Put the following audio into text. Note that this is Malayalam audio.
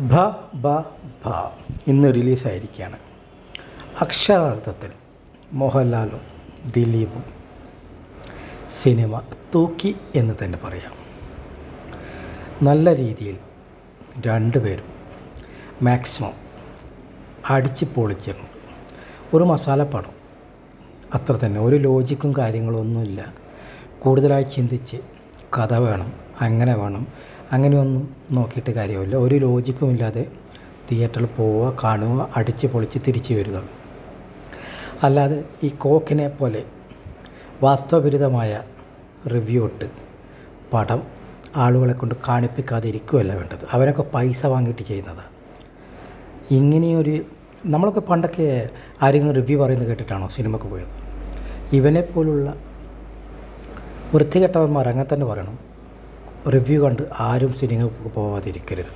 ഭ ബ ഭ ഇന്ന് റിലീസായിരിക്കുകയാണ്. അക്ഷരാർത്ഥത്തിൽ മോഹൻലാലും ദിലീപും സിനിമ തൂക്കി എന്ന് തന്നെ പറയാം. നല്ല രീതിയിൽ രണ്ടുപേരും മാക്സിമം അടിച്ച് പൊളിച്ചിരുന്നു. ഒരു മസാലപ്പടം അത്ര തന്നെ. ഒരു ലോജിക്കും കാര്യങ്ങളൊന്നുമില്ല. കൂടുതലായി ചിന്തിച്ച് കഥ വേണം അങ്ങനെ വേണം. അങ്ങനെയൊന്നും നോക്കിയിട്ട് കാര്യമില്ല. ഒരു ലോജിക്കും ഇല്ലാതെ തിയേറ്ററിൽ പോവുക കാണുക അടിച്ച് പൊളിച്ച് തിരിച്ചു വരിക. അല്ലാതെ ഈ കോക്കിനെ പോലെ വാസ്തവവിരുദ്ധമായ റിവ്യൂ ഇട്ട് പടം ആളുകളെ കൊണ്ട് കാണിപ്പിക്കാതിരിക്കുകയല്ല വേണ്ടത്. അവരൊക്കെ പൈസ വാങ്ങിയിട്ട് ചെയ്യുന്നതാണ് ഇങ്ങനെയൊരു നമ്മളൊക്കെ പണ്ടൊക്കെ ആരെങ്കിലും റിവ്യൂ പറയുന്നത് കേട്ടിട്ടാണോ സിനിമക്ക് പോയത്? ഇവനെപ്പോലുള്ള വൃത്തികെട്ടവന്മാർ അങ്ങനെ തന്നെ പറയണം. റിവ്യൂ കണ്ട് ആരും സിനിമയ്ക്ക് പോവാതിരിക്കരുത്.